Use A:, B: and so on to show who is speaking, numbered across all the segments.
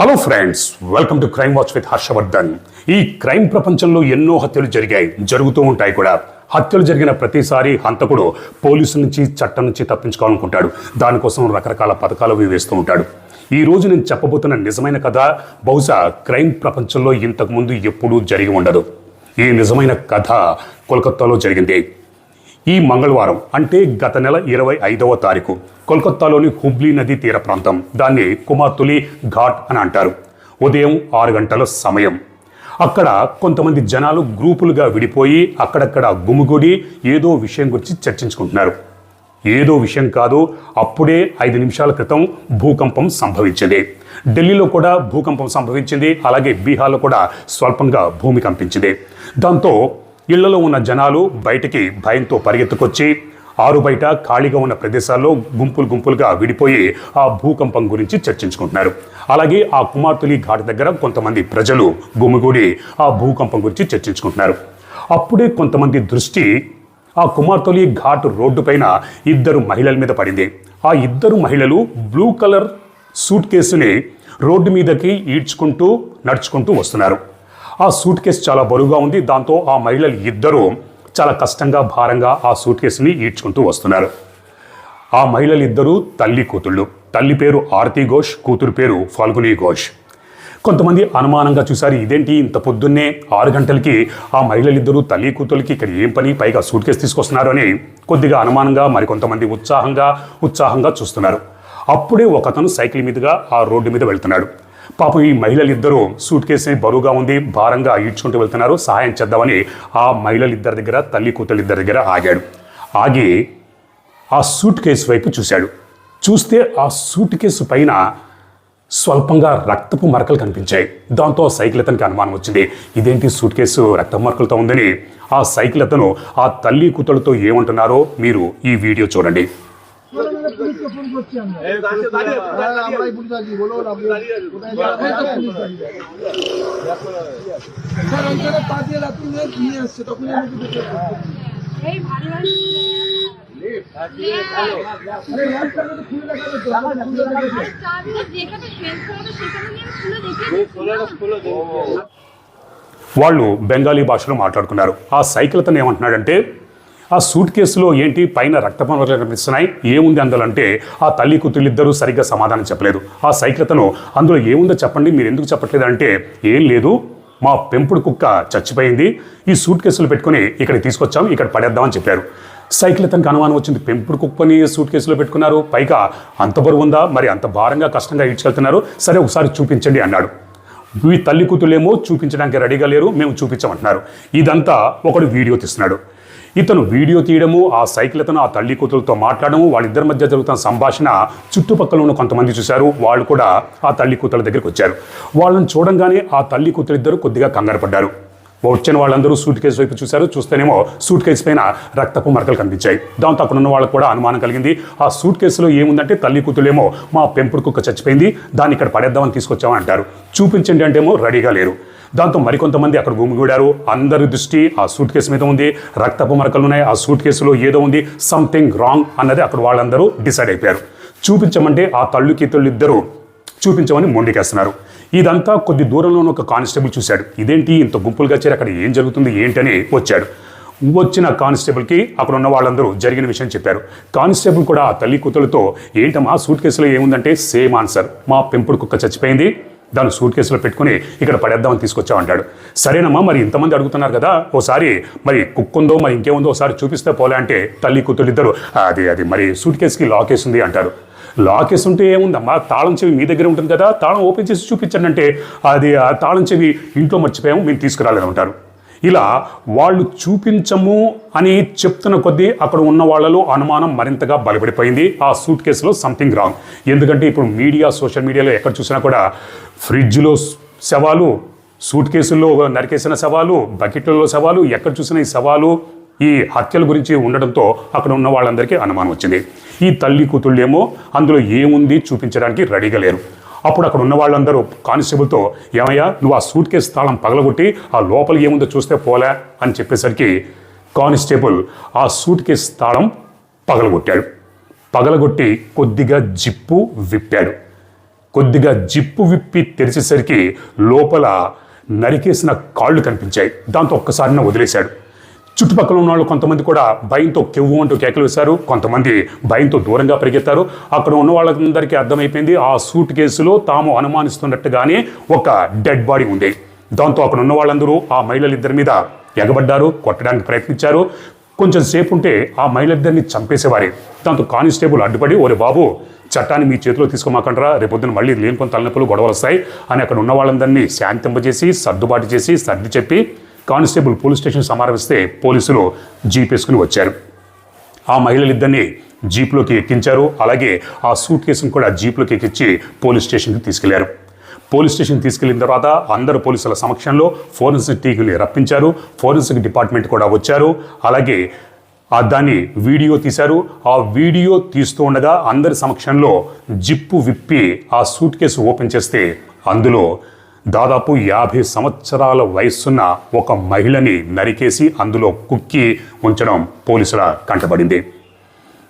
A: Hello friends welcome to crime watch with Harshavardhan ఈ crime ప్రపంచంలో ఎన్నో హత్యలు జరిగాయి. జరుగుతూ ఉంటాయి కూడా. హత్యలు జరిగిన ప్రతిసారి హంతకుడు పోలీసుల నుంచి చట్టం నుంచి తప్పించుకోవాలనుకుంటాడు. దానికోసం రకరకాల పథకాలు అవి వేస్తూ ఉంటాడు. ఈ రోజు నేను చెప్పబోతున్న నిజమైన కథ బహుశా క్రైమ్ ప్రపంచంలో ఇంతకుముందు ఎప్పుడూ జరిగి ఉండదు. ఈ నిజమైన కథ కోల్కత్తాలో జరిగింది. ఈ మంగళవారం అంటే గత నెల ఇరవై ఐదవ తారీఖు కోల్కత్తాలోని హుబ్లీ నది తీర ప్రాంతం దాన్ని కుమార్తులి ఘాట్ అని అంటారు. ఉదయం ఆరు గంటల సమయం. అక్కడ కొంతమంది జనాలు గ్రూపులుగా విడిపోయి అక్కడక్కడ గుమిగూడి ఏదో విషయం గురించి చర్చించుకుంటున్నారు. ఏదో విషయం కాదు అప్పుడే ఐదు నిమిషాల క్రితం భూకంపం సంభవించింది. ఢిల్లీలో కూడా భూకంపం సంభవించింది అలాగే బీహార్లో కూడా స్వల్పంగా భూమి కంపించింది దాంతో ఇళ్ళలో ఉన్న జనాలు బయటికి భయంతో పరిగెత్తుకొచ్చి ఆరు బయట ఖాళీగా ఉన్న ప్రదేశాల్లో గుంపులు గుంపులుగా విడిపోయి ఆ భూకంపం గురించి చర్చించుకుంటున్నారు. అలాగే ఆ కుమార్తెలి ఘాట్ దగ్గర కొంతమంది ప్రజలు గుమిగూడి ఆ భూకంపం గురించి చర్చించుకుంటున్నారు. అప్పుడే కొంతమంది దృష్టి ఆ కుమార్తెలి ఘాట్ రోడ్డు పైన ఇద్దరు మహిళల మీద పడింది. ఆ ఇద్దరు మహిళలు బ్లూ కలర్ సూట్ కేసుని రోడ్డు మీదకి ఈడ్చుకుంటూ నడుచుకుంటూ వస్తున్నారు. ఆ సూట్ కేసు చాలా బరువుగా ఉంది. దాంతో ఆ మహిళలు ఇద్దరూ చాలా కష్టంగా భారంగా ఆ సూట్ కేసుని ఈడ్చుకుంటూ వస్తున్నారు. ఆ మహిళలు ఇద్దరూ తల్లి కూతుళ్ళు. తల్లి పేరు ఆర్తి ఘోష్ కూతురు పేరు ఫాల్గుని ఘోష్. కొంతమంది అనుమానంగా చూశారు ఇదేంటి ఇంత పొద్దున్నే ఆరు గంటలకి ఆ మహిళలిద్దరూ తల్లి కూతురికి ఇక్కడ ఏం పని? పైగా సూట్ కేసు తీసుకొస్తున్నారు అని కొద్దిగా అనుమానంగా మరికొంతమంది ఉత్సాహంగా ఉత్సాహంగా చూస్తున్నారు. అప్పుడే ఒకతను సైకిల్ మీదుగా ఆ రోడ్డు మీద వెళ్తున్నాడు. పాపం ఈ మహిళలిద్దరూ సూట్ కేసుని బరువుగా ఉంది భారంగా ఈడ్చుకుంటూ వెళ్తున్నారు. సహాయం చేద్దామని ఆ మహిళలిద్దరి దగ్గర తల్లి కూతురిద్దరి దగ్గర ఆగాడు. ఆగి ఆ సూట్ కేసు వైపు చూశాడు. చూస్తే ఆ సూట్ కేసు పైన స్వల్పంగా రక్తపు మరకలు కనిపించాయి. దాంతో సైకిల్ అతనికి అనుమానం వచ్చింది. ఇదేంటి సూట్ కేసు? రక్తపు మరకలతో ఉందని ఆ సైకిల్ అతను ఆ తల్లి కూతురుతో ఏమంటున్నారో మీరు ఈ వీడియో చూడండి.
B: পুলিশ কে ফোন করছি আমরা আমরাই পুলিশ আছি বলো না আপনি কোথায় যাবেন? পুলিশ দাঁড়িয়ে আছে। স্যার ওইখানে পা দিয়ে লাথি মেরে নিয়ে আসছে তখন আমি দেখে
C: এই ভারী ভারী
B: আরে ল্যাম্পটা তো খুলে রাখা যেত, আমার খুলে রাখা যেত।
C: চাবিটা যেখানে শেষ হবে সেখানে নিয়ে খুলে দেখি
A: వాళ్ళు బెంగాలీ భాషలో మాట్లాడుకున్నారు ఆ సైకిల్ అతను ఏమంటున్నాడంటే ఆ సూట్ కేసులో ఏంటి? పైన రక్తపమరలు కనిపిస్తున్నాయి. ఏముంది అందులో అంటే ఆ తల్లి కూతుళ్ళిద్దరూ సరిగ్గా సమాధానం చెప్పలేదు. ఆ సైకిలతను అందులో ఏముందో చెప్పండి. మీరు ఎందుకు చెప్పట్లేదు అంటే ఏం లేదు. మా పెంపుడు కుక్క చచ్చిపోయింది. ఈ సూట్ కేసులు పెట్టుకొని ఇక్కడ తీసుకొచ్చాం. ఇక్కడ పడేద్దామని చెప్పారు. సైకిల్ అతనికి అనుమానం వచ్చింది. పెంపుడు కుక్కని సూట్ కేసులో పెట్టుకున్నారు. పైగా అంత బరువు ఉందా? మరి అంత భారంగా కష్టంగా ఈడ్చుకెళ్తున్నారు. సరే ఒకసారి చూపించండి అన్నాడు. ఈ తల్లి కూతులేమో చూపించడానికి రెడీగా లేరు. మేము చూపించమంటున్నారు. ఇదంతా ఒకడు వీడియో తీస్తున్నాడు. ఇతను వీడియో తీయడము ఆ సైకిల్ అతను ఆ తల్లి కూతురుతో మాట్లాడము వాళ్ళిద్దరి మధ్య జరుగుతున్న సంభాషణ చుట్టుపక్కల ఉన్న కొంతమంది చూశారు. వాళ్ళు కూడా ఆ తల్లి కూతుల దగ్గరికి వచ్చారు. వాళ్ళని చూడంగానే ఆ తల్లి కూతురు ఇద్దరు కొద్దిగా కంగారు పడ్డారు. వచ్చిన వాళ్ళందరూ సూట్ కేసు వైపు చూశారు. చూస్తేనేమో సూట్ కేసు పైన రక్తపు మరకలు కనిపించాయి. దాంతో అక్కడ ఉన్న వాళ్ళకు కూడా అనుమానం కలిగింది. ఆ సూట్ కేసులో ఏముందంటే తల్లి కూతులేమో మా పెంపుడు కుక్క చచ్చిపోయింది. దాన్ని ఇక్కడ పడేద్దామని తీసుకొచ్చామని అంటారు చూపించండి అంటే ఏమో రెడీగా లేరు. దాంతో మరికొంతమంది అక్కడ గుమిగూడారు అందరి దృష్టి ఆ సూట్ కేసు మీద ఉంది. రక్తపు మరకలు ఉన్నాయి. ఆ సూట్ కేసులో ఏదో ఉంది. సంథింగ్ రాంగ్ అన్నది అక్కడ వాళ్ళందరూ డిసైడ్ అయిపోయారు. చూపించమంటే ఆ తల్లుకి తల్లు ఇద్దరు చూపించమని మొండికేస్తున్నారు. ఇదంతా కొద్ది దూరంలో ఒక కానిస్టేబుల్ చూశాడు. ఇదేంటి? ఇంత గుంపులుగా చేరి అక్కడ ఏం జరుగుతుంది? ఏంటని వచ్చాడు. వచ్చిన కానిస్టేబుల్కి అక్కడ ఉన్న వాళ్ళందరూ జరిగిన విషయం చెప్పారు. కానిస్టేబుల్ కూడా ఆ తల్లి కూతులతో ఏంటమ్మా? సూట్ కేసులో ఏముందంటే సేమ్ ఆన్సర్. మా పెంపుడు కుక్క చచ్చిపోయింది. దాన్ని సూట్ కేసులో పెట్టుకుని ఇక్కడ పడేద్దామని తీసుకొచ్చామంటాడు. సరేనమ్మా మరి ఇంతమంది అడుగుతున్నారు కదా ఓసారి మరి కుక్కుందో మరి ఇంకేముందో ఒకసారి చూపిస్తే పోలే అంటే తల్లి కూతురు ఇద్దరు అది అది మరి సూట్ కేసుకి లాక్ ఉంది అంటారు. లాక్ ఉంటే ఏముందమ్మా తాళం చెవి మీ దగ్గర ఉంటుంది కదా తాళం ఓపెన్ చేసి చూపించండి అంటే అది ఆ తాళం చెవి ఇంట్లో మర్చిపోయాము మేము తీసుకురాలేదంటారు. ఇలా వాళ్ళు చూపించము అని చెప్తున్న కొద్దీ అక్కడ ఉన్న వాళ్ళలో అనుమానం మరింతగా బలపడిపోయింది. ఆ సూట్ కేసులో సంథింగ్ రాంగ్. ఎందుకంటే ఇప్పుడు మీడియా సోషల్ మీడియాలో ఎక్కడ చూసినా కూడా ఫ్రిడ్జ్లో శవాలు సూట్ కేసుల్లో నరికేసిన శవాలు బకెట్లలో శవాలు ఎక్కడ చూసినా ఈ శవాలు ఈ హత్యల గురించి ఉండడంతో అక్కడ ఉన్న వాళ్ళందరికీ అనుమానం వచ్చింది. ఈ తల్లి కూతుళ్ళేమో అందులో ఏముంది చూపించడానికి రెడీగా లేరు. అప్పుడు అక్కడ ఉన్న వాళ్ళందరూ కానిస్టేబుల్తో ఏమయ్యా నువ్వు ఆ సూట్ కేసు తాళం పగలగొట్టి ఆ లోపల ఏముందో చూస్తే పోలే అని చెప్పేసరికి కానిస్టేబుల్ ఆ సూట్ కేసు తాళం పగలగొట్టాడు. పగలగొట్టి కొద్దిగా జిప్పు విప్పాడు. కొద్దిగా జిప్పు విప్పి తెరిచేసరికి లోపల నరికేసిన కాళ్ళు కనిపించాయి. దాంతో ఒక్కసారిన వదిలేశాడు. చుట్టుపక్కల ఉన్న వాళ్ళు కొంతమంది కూడా భయంతో కెవ్వు అంటూ కేకలు వేశారు. కొంతమంది భయంతో దూరంగా పరిగెత్తారు. అక్కడ ఉన్న వాళ్ళందరికీ అర్థమైపోయింది ఆ సూట్ కేసులో తాము అనుమానిస్తున్నట్టుగానే ఒక డెడ్ బాడీ ఉంది. దాంతో అక్కడ ఉన్న వాళ్ళందరూ ఆ మహిళలిద్దరి మీద ఎగబడ్డారు కొట్టడానికి ప్రయత్నించారు. కొంచెం సేపు ఉంటే ఆ మహిళలిద్దరిని చంపేసేవారే. దాంతో కానిస్టేబుల్ అడ్డుపడి ఓరే బాబు చట్టాన్ని మీ చేతిలో తీసుకోమాకంటారా రేపొద్దున మళ్ళీ లేని కొంత తలనొప్పులు గొడవలు వస్తాయి అని అక్కడ ఉన్న వాళ్ళందరినీ శాంతింపజేసి సర్దుబాటు చేసి సర్ది చెప్పి కానిస్టేబుల్ పోలీస్ స్టేషన్ సమారమిస్తే పోలీసులు జీప్ వేసుకుని వచ్చారు. ఆ మహిళలిద్దరిని జీప్లోకి ఎక్కించారు. అలాగే ఆ సూట్ కేసును కూడా జీప్లోకి ఎక్కించి పోలీస్ స్టేషన్కి తీసుకెళ్ళారు. పోలీస్ స్టేషన్ తీసుకెళ్ళిన తర్వాత అందరు పోలీసుల సమక్షంలో ఫోరెన్సిక్ టీకులు రప్పించారు. ఫోరెన్సిక్ డిపార్ట్మెంట్ కూడా వచ్చారు. అలాగే ఆ దాన్ని వీడియో తీశారు. ఆ వీడియో తీస్తూ ఉండగా అందరి సమక్షంలో జిప్పు విప్పి ఆ సూట్ కేసు ఓపెన్ చేస్తే అందులో దాదాపు యాభై సంవత్సరాల వయస్సున్న ఒక మహిళని నరికేసి అందులో కుక్కి ఉంచడం పోలీసుల కంటపడింది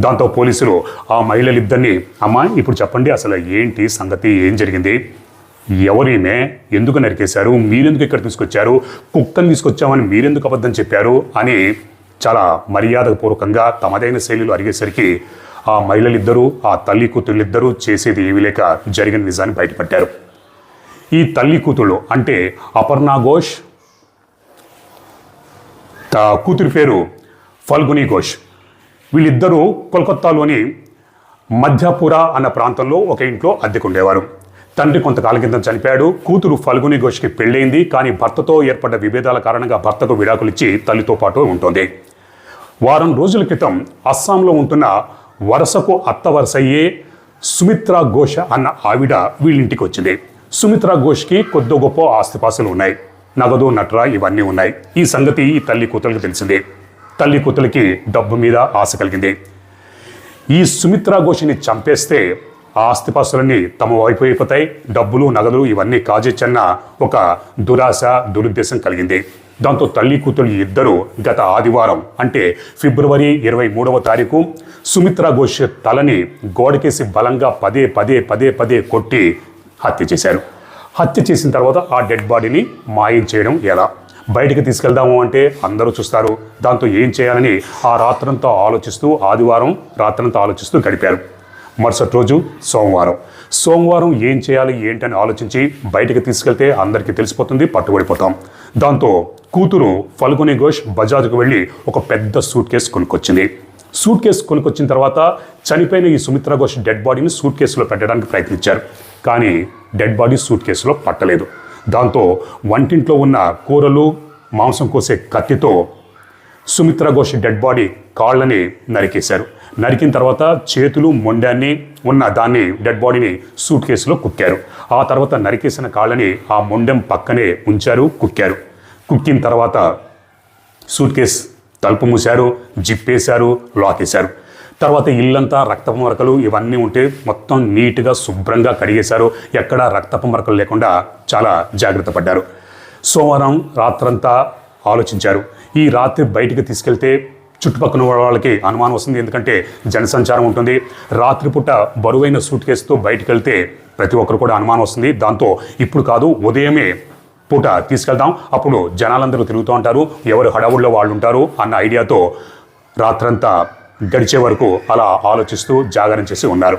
A: దాంతో పోలీసులు ఆ మహిళలిద్దరిని అమ్మా ఇప్పుడు చెప్పండి అసలు ఏంటి సంగతి ఏం జరిగింది? ఎవరిమే ఎందుకు నరికేశారు? మీరెందుకు ఇక్కడ తీసుకొచ్చారు? కుక్కని తీసుకొచ్చామని మీరెందుకు అబద్ధం చెప్పారు? అని చాలా మర్యాదపూర్వకంగా తమదైన శైలిలో అడిగేసరికి ఆ మహిళలిద్దరూ ఆ తల్లి కూతుళ్ళిద్దరూ చేసేది ఏమీ లేక జరిగిన నిజాన్ని బయటపట్టారు. ఈ తల్లి కూతుళ్ళు అంటే అపర్ణ ఘోష్ తా కూతురి పేరు ఫల్గుని ఘోష్. వీళ్ళిద్దరూ కోల్కత్తాలోని మధ్యపుర అన్న ప్రాంతంలో ఒక ఇంట్లో అద్దెకుండేవారు. తండ్రి కొంతకాలం కింద చనిపోయాడు. కూతురు ఫల్గుని ఘోష్కి పెళ్ళైంది కానీ భర్తతో ఏర్పడ్డ విభేదాల కారణంగా భర్తకు విడాకులిచ్చి తల్లితో పాటు ఉంటుంది. వారం రోజుల క్రితం అస్సాంలో ఉంటున్న వరసకు అత్త వరసయ్యే సుమిత్రా ఘోష అన్న ఆవిడ వీళ్ళింటికి వచ్చింది. సుమిత్రా ఘోష్కి కొద్ది గొప్ప ఆస్తిపాస్తులు ఉన్నాయి. నగదు నట్రా ఇవన్నీ ఉన్నాయి. ఈ సంగతి ఈ తల్లి కూతురికి తెలిసింది. తల్లి కూతురికి డబ్బు మీద ఆశ కలిగింది. ఈ సుమిత్రా ఘోష్ని చంపేస్తే ఆ ఆస్తిపాస్తులన్నీ తమ వైపు అయిపోతాయి. డబ్బులు నగదులు ఇవన్నీ కాజేచ్చన్న ఒక దురాశ దురుద్దేశం కలిగింది. దాంతో తల్లి కూతురు ఇద్దరు గత ఆదివారం అంటే ఫిబ్రవరి ఇరవై మూడవ తారీఖు సుమిత్రా ఘోష్ తలని గోడకేసి బలంగా పదే పదే పదే పదే కొట్టి హత్య చేశారు. హత్య చేసిన తర్వాత ఆ డెడ్ బాడీని మాయం చేయడం ఎలా? బయటికి తీసుకెళ్దాము అంటే అందరూ చూస్తారు. దాంతో ఏం చేయాలని ఆ రాత్రంతా ఆలోచిస్తూ ఆదివారం రాత్రంతా ఆలోచిస్తూ గడిపారు. మరుసటి రోజు సోమవారం. సోమవారం ఏం చేయాలి ఏంటని ఆలోచించి బయటికి తీసుకెళ్తే అందరికీ తెలిసిపోతుంది పట్టుబడిపోతాం. దాంతో కూతురు ఫల్గుని ఘోష్ బజాజ్కు వెళ్ళి ఒక పెద్ద సూట్ కేసు కొనుక్కొచ్చింది. సూట్ కేసు కొనుకొచ్చిన తర్వాత చనిపోయిన ఈ సుమిత్రా ఘోష్ డెడ్ బాడీని సూట్ కేసులో పెట్టడానికి ప్రయత్నించారు. కానీ డెడ్ బాడీ సూట్ కేసులో పట్టలేదు. దాంతో వంటింట్లో ఉన్న కూరలు మాంసం కోసే కత్తితో సుమిత్ర ఘోష్ డెడ్ బాడీ కాళ్ళని నరికేశారు. నరికిన తర్వాత చేతులు మొండాన్ని ఉన్న దాన్ని డెడ్ బాడీని సూట్ కేసులో కుక్కారు. ఆ తర్వాత నరికేసిన కాళ్ళని ఆ మొండెం పక్కనే ఉంచారు కుక్కారు. కుక్కిన తర్వాత సూట్ కేస్ తలుపు మూశారు జిప్పేశారు లాకేశారు. తర్వాత ఇల్లంతా రక్తపు మరకలు ఇవన్నీ ఉంటే మొత్తం నీట్గా శుభ్రంగా కడిగేశారు. ఎక్కడా రక్తపు మరకలు లేకుండా చాలా జాగ్రత్త పడ్డారు. సోమవారం రాత్రంతా ఆలోచించారు. ఈ రాత్రి బయటికి తీసుకెళ్తే చుట్టుపక్కల వాళ్ళకి అనుమానం వస్తుంది. ఎందుకంటే జనసంచారం ఉంటుంది. రాత్రిపూట బరువైన సూట్ కేసుతో బయటికి వెళ్తే ప్రతి ఒక్కరు కూడా అనుమానం వస్తుంది. దాంతో ఇప్పుడు కాదు ఉదయమే పూట తీసుకెళ్తాం అప్పుడు జనాలందరూ తిరుగుతూ ఉంటారు. ఎవరు హడావుల్లో వాళ్ళు ఉంటారు అన్న ఐడియాతో రాత్రంతా గడిచే వరకు అలా ఆలోచిస్తూ జాగరణ చేసి ఉన్నారు.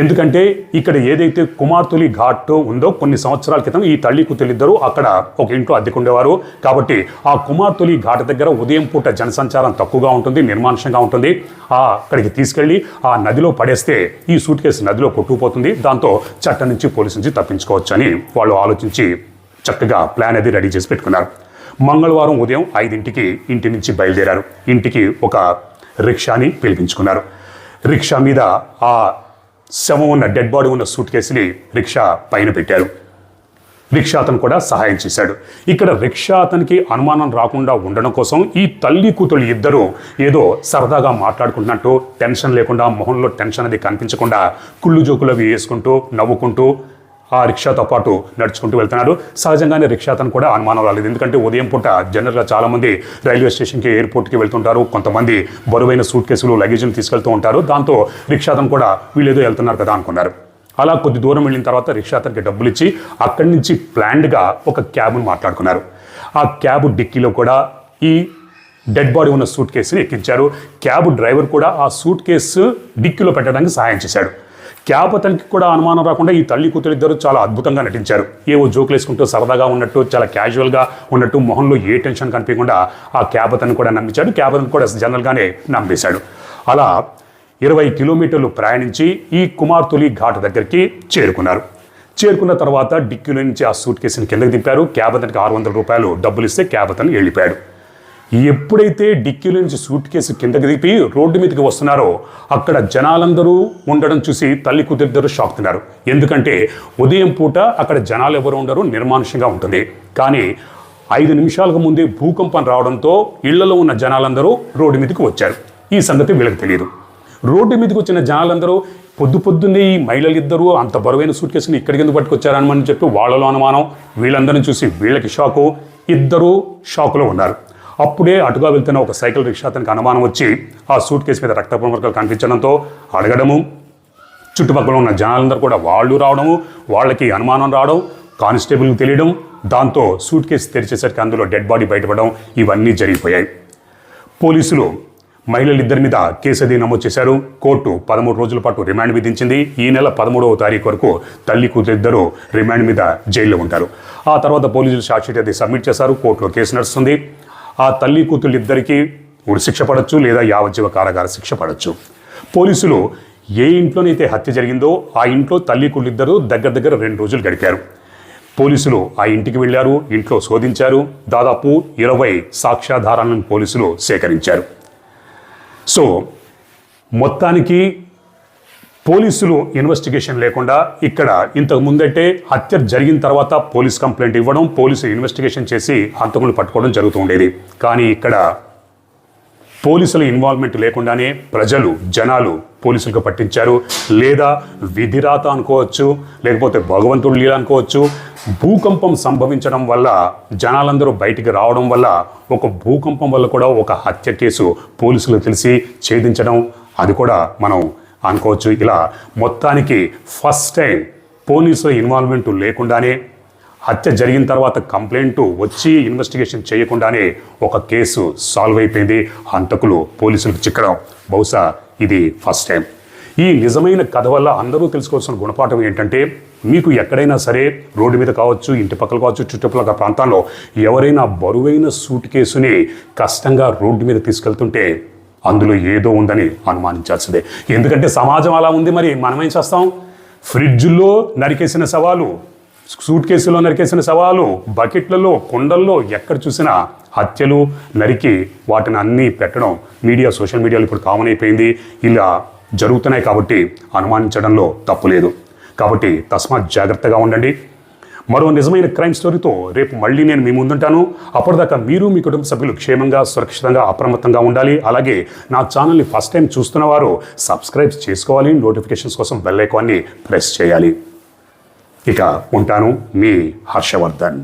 A: ఎందుకంటే ఇక్కడ ఏదైతే కుమార్తెలి ఘాట్ ఉందో కొన్ని సంవత్సరాల క్రితం ఈ తల్లి కూతురిద్దరూ అక్కడ ఒక ఇంట్లో అద్దెకుండేవారు. కాబట్టి ఆ కుమార్తెలి ఘాట్ దగ్గర ఉదయం పూట జనసంచారం తక్కువగా ఉంటుంది నిర్మానుషంగా ఉంటుంది. ఆ అక్కడికి తీసుకెళ్ళి ఆ నదిలో పడేస్తే ఈ సూట్ కేసు నదిలో కొట్టుకుపోతుంది. దాంతో చట్టం నుంచి పోలీసు నుంచి తప్పించుకోవచ్చు అని వాళ్ళు ఆలోచించి చక్కగా ప్లాన్ అది రెడీ చేసి పెట్టుకున్నారు. మంగళవారం ఉదయం ఐదింటికి ఇంటి నుంచి బయలుదేరారు. ఇంటికి ఒక రిక్షాని పిలిపించుకున్నారు. రిక్షా మీద ఆ శవం ఉన్న డెడ్ బాడీ ఉన్న సూట్ కేసుని రిక్షా పైన పెట్టారు. రిక్షా అతను కూడా సహాయం చేశాడు. ఇక్కడ రిక్షా అతనికి అనుమానం రాకుండా ఉండడం కోసం ఈ తల్లి కూతురు ఇద్దరు ఏదో సరదాగా మాట్లాడుకుంటున్నట్టు టెన్షన్ లేకుండా మొహంలో టెన్షన్ అది కనిపించకుండా కుళ్ళు జోకులు అవి వేసుకుంటూ నవ్వుకుంటూ ఆ రిక్షాతో పాటు నడుచుకుంటూ వెళ్తున్నారు. సహజంగానే రిక్షాతను కూడా అనుమానం రాలేదు. ఎందుకంటే ఉదయం పూట జనరల్గా చాలామంది రైల్వే స్టేషన్కి ఎయిర్పోర్ట్కి వెళ్తుంటారు. కొంతమంది బరువైన సూట్ కేసులు లగేజ్ని తీసుకెళ్తూ ఉంటారు. దాంతో రిక్షాతను కూడా వీళ్ళేదో వెళ్తున్నారు కదా అనుకున్నారు. అలా కొద్ది దూరం వెళ్ళిన తర్వాత రిక్షాతనికి డబ్బులు ఇచ్చి అక్కడి నుంచి ప్లాన్డ్గా ఒక క్యాబ్ను మాట్లాడుకున్నారు. ఆ క్యాబ్ డిక్కీలో కూడా ఈ డెడ్ బాడీ ఉన్న సూట్ కేసుని ఎక్కించారు. క్యాబ్ డ్రైవర్ కూడా ఆ సూట్ కేసు డిక్కీలో పెట్టడానికి సహాయం చేశాడు. క్యాబ్ అతనికి కూడా అనుమానం రాకుండా ఈ తల్లి కూతురు ఇద్దరు చాలా అద్భుతంగా నటించారు. ఏవో జోకులు వేసుకుంటూ సరదాగా ఉన్నట్టు చాలా క్యాజువల్గా ఉన్నట్టు మొహంలో ఏ టెన్షన్ కనిపించకుండా ఆ క్యాబ్ అతను కూడా నమ్మించాడు. క్యాబ్ అతను కూడా జనరల్గానే నమ్మేశాడు. అలా ఇరవై కిలోమీటర్లు ప్రయాణించి ఈ కుమార్తొలి ఘాట్ దగ్గరికి చేరుకున్నారు. చేరుకున్న తర్వాత డిక్కీలో నుంచి ఆ సూట్ కేసుని కిందకి దింపారు. క్యాబ్ అతనికి ఆరు వందల రూపాయలు డబ్బులు ఇస్తే క్యాబ్ అతను వెళ్ళిపోయాడు. ఎప్పుడైతే డిక్కీలో నుంచి సూట్ కేసు కిందకి దిపి రోడ్డు మీదకి వస్తున్నారో అక్కడ జనాలందరూ ఉండడం చూసి తల్లి కుదిరిద్దరు షాక్ తిన్నారు. ఎందుకంటే ఉదయం పూట అక్కడ జనాలు ఎవరు ఉండరు నిర్మానుష్యంగా ఉంటుంది. కానీ ఐదు నిమిషాలకు ముందే భూకంపం రావడంతో ఇళ్ళలో ఉన్న జనాలందరూ రోడ్డు మీదకి వచ్చారు. ఈ సంగతి వీళ్ళకి తెలియదు. రోడ్డు మీదకి వచ్చిన జనాలందరూ పొద్దు పొద్దున్నే ఈ మహిళలు ఇద్దరు అంత బరువైన సూట్ కేసుని ఇక్కడికి ఎందుకు పట్టుకొచ్చారని చెప్పి వాళ్ళలో అనుమానం వీళ్ళందరిని చూసి వీళ్ళకి షాకు ఇద్దరూ షాకులో ఉన్నారు. అప్పుడే అటుగా వెళ్తున్న ఒక సైకిల్ రిక్షా అతనికి అనుమానం వచ్చి ఆ సూట్ కేసు మీద రక్తపు మరకలు కనిపించడంతో అడగడము. చుట్టుపక్కల ఉన్న జనాలందరూ కూడా వాళ్ళు రావడము వాళ్ళకి అనుమానం రావడం కానిస్టేబుల్కి తెలియడం దాంతో సూట్ కేసు తెరిచేసరికి అందులో డెడ్ బాడీ బయటపడడం ఇవన్నీ జరిగిపోయాయి. పోలీసులు మహిళలిద్దరి మీద కేసు అది నమోదు చేశారు. కోర్టు పదమూడు రోజుల పాటు రిమాండ్ విధించింది. ఈ నెల పదమూడవ తారీఖు వరకు తల్లి కూతురిద్దరూ రిమాండ్ మీద జైల్లో ఉంటారు. ఆ తర్వాత పోలీసులు సాక్షి అది సబ్మిట్ చేశారు. కోర్టులో కేసు నడుస్తుంది. ఆ తల్లి కూతుళ్ళిద్దరికీ ఉరి శిక్ష పడచ్చు లేదా యావజ్జీవ కారాగార శిక్ష పడవచ్చు పోలీసులు ఏ ఇంట్లోనైతే హత్య జరిగిందో ఆ ఇంట్లో తల్లి కూతుళ్ళిద్దరూ దగ్గర దగ్గర రెండు రోజులు గడిపారు. పోలీసులు ఆ ఇంటికి వెళ్ళారు ఇంట్లో శోధించారు దాదాపు ఇరవై సాక్ష్యాధారాలను పోలీసులు సేకరించారు. సో మొత్తానికి పోలీసులు ఇన్వెస్టిగేషన్ లేకుండా ఇక్కడ ఇంతకు ముందంటే హత్య జరిగిన తర్వాత పోలీస్ కంప్లైంట్ ఇవ్వడం పోలీసులు ఇన్వెస్టిగేషన్ చేసి హంతకులు పట్టుకోవడం జరుగుతూ ఉండేది. కానీ ఇక్కడ పోలీసుల ఇన్వాల్వ్మెంట్ లేకుండానే ప్రజలు జనాలు పోలీసులకు పట్టించారు. లేదా విధిరాత అనుకోవచ్చు లేకపోతే భగవంతుడు లీల అనుకోవచ్చు భూకంపం సంభవించడం వల్ల జనాలందరూ బయటికి రావడం వల్ల ఒక భూకంపం వల్ల కూడా ఒక హత్య కేసు పోలీసులకు తెలిసి ఛేదించడం అది కూడా మనం అనుకోవచ్చు. ఇలా మొత్తానికి ఫస్ట్ టైం పోలీసుల ఇన్వాల్వ్మెంట్ లేకుండానే హత్య జరిగిన తర్వాత కంప్లైంట్ వచ్చి ఇన్వెస్టిగేషన్ చేయకుండానే ఒక కేసు సాల్వ్ అయిపోయింది. హంతకులు పోలీసులకు చిక్కడం. బహుశా ఇది ఫస్ట్ టైం. ఈ నిజమైన కథ వల్ల అందరూ తెలుసుకోవాల్సిన గుణపాఠం ఏంటంటే మీకు ఎక్కడైనా సరే రోడ్డు మీద కావచ్చు ఇంటి పక్కల కావచ్చు చుట్టుపక్కల ప్రాంతాల్లో ఎవరైనా బరువైన సూట్ కేసుని కష్టంగా రోడ్డు మీద తీసుకెళ్తుంటే అందులో ఏదో ఉందని అనుమానించాల్సిందే. ఎందుకంటే సమాజం అలా ఉంది మరి మనమేం చేస్తాం? ఫ్రిడ్జ్లో నరికేసిన సవాలు సూట్ కేసులో నరికేసిన సవాలు బకెట్లలో కుండల్లో ఎక్కడ చూసినా హత్యలు నరికి వాటిని అన్నీ పెట్టడం మీడియా సోషల్ మీడియాలో ఇప్పుడు కామన్ అయిపోయింది. ఇలా జరుగుతున్నాయి కాబట్టి అనుమానించడంలో తప్పు లేదు. కాబట్టి తస్మాత్ జాగ్రత్తగా ఉండండి. మరో నిజమైన క్రైమ్ స్టోరీతో రేపు మళ్ళీ నేను మీ ముందుంటాను. అప్పటిదాకా మీరు మీ కుటుంబ సభ్యులు క్షేమంగా సురక్షితంగా అప్రమత్తంగా ఉండాలి. అలాగే నా ఛానల్ని ఫస్ట్ టైం చూస్తున్న వారు సబ్స్క్రైబ్ చేసుకోవాలి. నోటిఫికేషన్స్ కోసం బెల్ ఐకాన్ని ప్రెస్ చేయాలి. ఇక ఉంటాను మీ హర్షవర్ధన్.